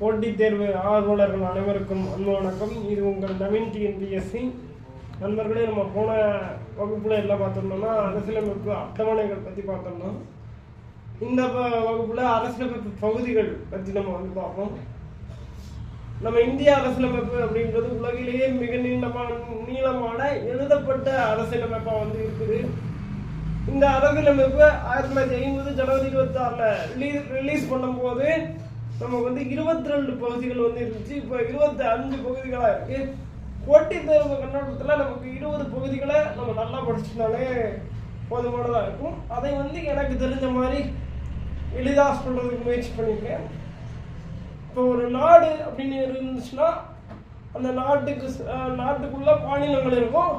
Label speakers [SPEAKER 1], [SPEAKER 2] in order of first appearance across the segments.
[SPEAKER 1] போட்டித் தேர்வு ஆர்வலர்கள் அனைவருக்கும் அன்பு வணக்கம். இது உங்கள் நவீன் டிஎன்பிஎஸ்சி நண்பர்களே நம்ம போன வகுப்பில் எல்லாம் பார்த்தோம்னா அரசியலமைப்பு அட்டவணைகள் பற்றி பார்த்தோம்னா இந்த வகுப்பில் அரசியலமைப்பு பகுதிகள் பற்றி நம்ம வந்து பார்ப்போம். நம்ம இந்திய அரசியலமைப்பு அப்படின்றது உலகிலேயே மிக நீளமான நீளமான எழுதப்பட்ட அரசியலமைப்பாக வந்து இருக்குது. இந்த அரசியலமைப்பு ஆயிரத்தி தொள்ளாயிரத்தி ஐம்பது ஜனவரி இருபத்தி ஆறில் ரிலீஸ் ரிலீஸ் பண்ணும்போது நமக்கு வந்து இருபத்தி ரெண்டு பகுதிகள் வந்து இருந்துச்சு. இப்போ இருபத்தி அஞ்சு பகுதிகளாக இருக்கு. போட்டி தேர்வு கண்ணோட்டத்தில் நமக்கு இருபது பகுதிகளை நம்ம நல்லா படிச்சிருந்தாலே போதுமானதாக இருக்கும். அதை வந்து எனக்கு தெரிஞ்ச மாதிரி எளிதாக சொல்கிறதுக்கு முயற்சி பண்ணியிருக்கேன். இப்போ ஒரு நாடு அப்படின்னு இருந்துச்சுன்னா அந்த நாட்டுக்கு நாட்டுக்குள்ள மாநிலங்கள் இருக்கும்.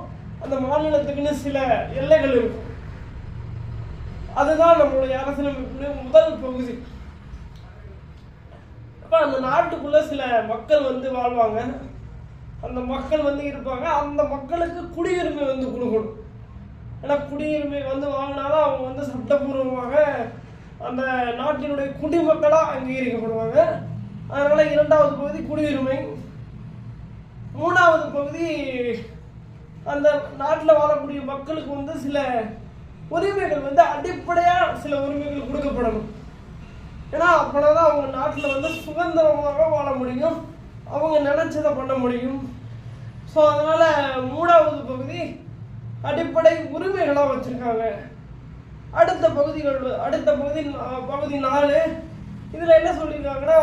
[SPEAKER 1] அந்த மாநிலத்துக்குன்னு சில எல்லைகள் இருக்கும். அதுதான் நம்மளுடைய அரசியலமைப்புடைய முதல் பகுதி. அப்போ அந்த நாட்டுக்குள்ளே சில மக்கள் வந்து வாழ்வாங்க. அந்த மக்கள் வந்து இருப்பாங்க. அந்த மக்களுக்கு குடியுரிமை வந்து கொடுக்கணும். ஏன்னா குடியுரிமை வந்து வாங்கினாதான் அவங்க வந்து சட்டபூர்வமாக அந்த நாட்டினுடைய குடிமக்களாக அங்கீகரிக்கப்படுவாங்க. அதனால் இரண்டாவது பகுதி குடியுரிமை. மூணாவது பகுதி அந்த நாட்டில் வாழக்கூடிய மக்களுக்கு வந்து சில உரிமைகள் வந்து அடிப்படையாக சில உரிமைகள் கொடுக்கப்படணும். ஏன்னா அப்படின்னா தான் அவங்க நாட்டில் வந்து சுதந்திரமாக வாழ முடியும். அவங்க நினைச்சதை பண்ண முடியும். ஸோ அதனால் மூணாவது பகுதி அடிப்படை உரிமைகளாக வச்சுருக்காங்க. அடுத்த பகுதிகள் அடுத்த பகுதி பகுதி நாலு. இதில் என்ன சொல்லியிருக்காங்கன்னா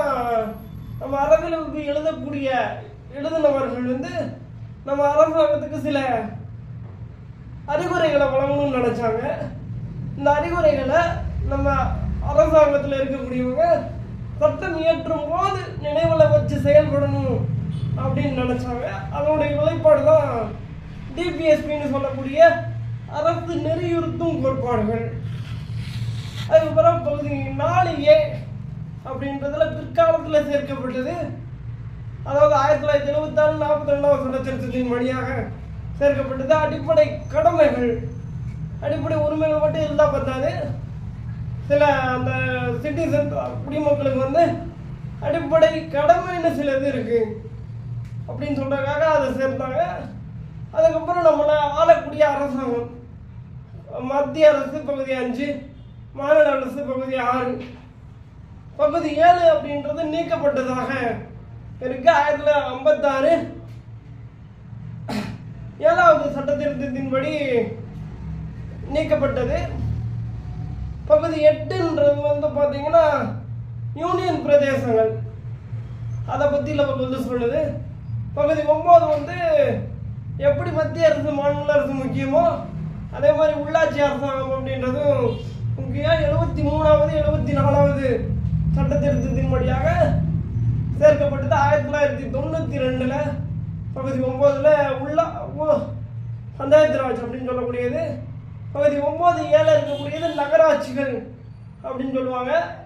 [SPEAKER 1] நம்ம அரசியலமைப்பு எழுதக்கூடிய எழுதினவர்கள் வந்து நம்ம அரசாங்கத்துக்கு சில அறிவுரைகளை வழங்கணும்னு நினச்சாங்க. இந்த அறிவுரைகளை நம்ம அரசாங்கத்தில் இருக்கக்கூடியவங்க சட்டம் இயற்றும் போது நினைவில் வச்சு செயல்படணும் அப்படின்னு நினச்சாங்க. அதனுடைய நிலைப்பாடு தான் டிபிஎஸ்பின்னு சொல்லக்கூடிய அரசு நெறியுறுத்தும் கோட்பாடுகள். அதுக்கப்புறம் பகுதி நாலு ஏ அப்படின்றதுல பிற்காலத்தில் சேர்க்கப்பட்டது. அதாவது ஆயிரத்தி தொள்ளாயிரத்தி எழுபத்தாறு நாற்பத்தி ரெண்டாவது சட்டத்திருத்தத்தின் வழியாக சேர்க்கப்பட்டது. அடிப்படை கடமைகள். அடிப்படை உரிமைகள் மட்டும் இருந்தால் பார்த்தாது சில அந்த சிட்டிசன் குடிமக்களுக்கு வந்து அடிப்படை கடமைன்னு சில இது இருக்குது அப்படின்னு சொல்கிறதுக்காக அதை சேர்த்தாங்க. அதுக்கப்புறம் நம்மளை ஆளக்கூடிய அரசாங்கம் மத்திய அரசு பகுதி அஞ்சு மாநில அரசு பகுதி ஆறு பகுதி ஏழு அப்படின்றது நீக்கப்பட்டதாக இருக்கு ஆயிரத்தி தொள்ளாயிரத்தி ஐம்பத்தாறு ஏழாவது சட்டத்திருத்தத்தின்படி நீக்கப்பட்டது. பகுதி எட்டுன்றது வந்து பார்த்தீங்கன்னா யூனியன் பிரதேசங்கள். அதை பற்றி நமக்கு வந்து சொல்லுது. பகுதி ஒம்பது வந்து எப்படி மத்திய அரசு மாநில அரசு முக்கியமோ அதே மாதிரி உள்ளாட்சி அரசாங்கம் அப்படின்றதும் முக்கியம். எழுபத்தி மூணாவது எழுபத்தி நாலாவது சட்ட திருத்தத்தின்படியாக சேர்க்கப்பட்டது ஆயிரத்தி தொள்ளாயிரத்தி தொண்ணூற்றி ரெண்டில். பகுதி ஒம்போதில் உள்ள ஓ- பஞ்சாயத்து ராஜ் அப்படின்னு சொல்லக்கூடியது. பகுதி ஒம்பது ஏழில் இருக்கக்கூடியது நகராட்சிகள் அப்படின்னு சொல்லுவாங்க.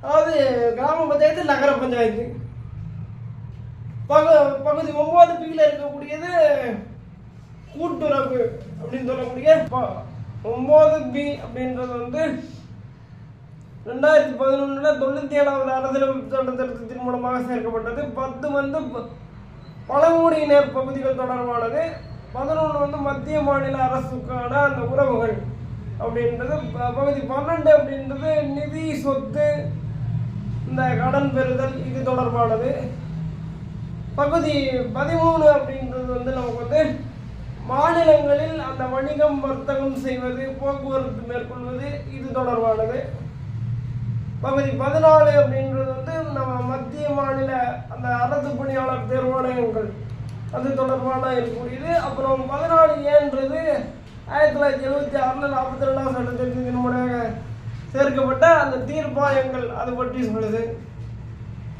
[SPEAKER 1] அதாவது கிராம பஞ்சாயத்து நகர பஞ்சாயத்து. பகு பகுதி ஒம்பது பியில் இருக்கக்கூடியது கூட்டுறவு அப்படின்னு சொல்லக்கூடிய ப- பி அப்படின்றது வந்து ரெண்டாயிரத்தி பதினொன்றில் தொண்ணூற்றி ஏழாவது அரசியலமைப்பு சட்ட திருத்தத்தின் மூலமாக சேர்க்கப்பட்டது. பத்து வந்து ப- பழங்குடியினர் பகுதிகள் தொடர்பானது. பதினொன்று வந்து மத்திய மாநில அரசுக்கான அந்த உறவுகள் அப்படின்றது ப- பகுதி பன்னெண்டு அப்படின்றது நிதி சொத்து இந்த கடன் பெறுதல் இது தொடர்பானது. பகுதி பதிமூணு அப்படின்றது வந்து நமக்கு வந்து மாநிலங்களில் அந்த வணிகம் வர்த்தகம் செய்வது போக்குவரத்து மேற்கொள்வது இது தொடர்பானது. பகுதி பதினாலு அப்படின்றது வந்து நம்ம மத்திய மாநில அந்த அரசு பணியாளர் தேர்வாணையங்கள். அது தொடர்பான இருக்கக்கூடியது அப்புறம் பதினாலு ஏன்றது ஆயிரத்தி தொள்ளாயிரத்தி எழுபத்தி ஆறில் நாற்பத்தி ரெண்டாம் சட்டத்தின் முறையாக சேர்க்கப்பட்ட அந்த தீர்ப்பாயங்கள் அது பற்றி சொல்லுது.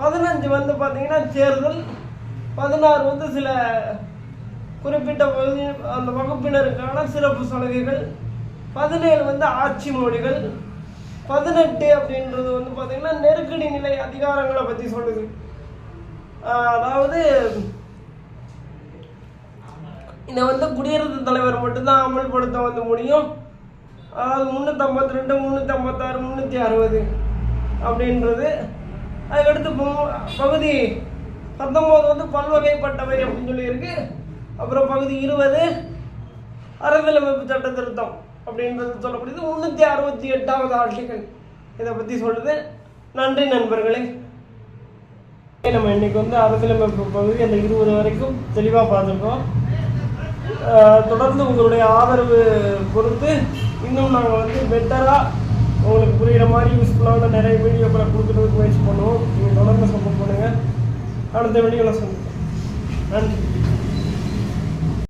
[SPEAKER 1] பதினஞ்சு வந்து பார்த்தீங்கன்னா தேர்தல் பதினாறு வந்து சில குறிப்பிட்ட பகுதி அந்த வகுப்பினருக்கான சிறப்பு சலுகைகள் பதினேழு வந்து ஆட்சி மொழிகள் பதினெட்டு அப்படின்றது வந்து பார்த்தீங்கன்னா நெருக்கடி நிலை அதிகாரங்களை பற்றி சொல்லுது. அதாவது இதை வந்து குடியரசுத் தலைவர் மட்டும்தான் அமல்படுத்த வந்து முடியும். அதாவது முந்நூற்றம்பத்தி ரெண்டு முந்நூற்றி ஐம்பத்தாறு முந்நூற்றி அறுபது அப்படின்றது அதுக்கடுத்து பகுதி பத்தொம்போது வந்து பல்வகைப்பட்டவை அப்படின்னு சொல்லியிருக்கு. அப்புறம் பகுதி இருபது அரசியலமைப்பு சட்ட திருத்தம் அப்படின்றது சொல்லக்கூடியது முந்நூற்றி அறுபத்தி எட்டாவது ஆர்டிகல் இதை பற்றி சொல்லுது. நன்றி நண்பர்களே. நம்ம இன்னைக்கு வந்து அரசியலமைப்பு பகுதி அந்த இருபது வரைக்கும் தெளிவாக பார்த்துருக்கோம். தொடர்ந்து உங்களுடைய ஆதரவு பொறுத்து இன்னும் நாங்கள் வந்து பெட்டராக உங்களுக்கு புரிகிற மாதிரி யூஸ்ஃபுல்லான நிறைய வீடியோக்களை கொடுக்குறதுக்கு முயற்சி பண்ணுவோம். நீங்கள் தொடர்ந்து சப்போர்ட் பண்ணுங்கள் அடுத்த வீடியோவில் சந்திப்போம். நன்றி.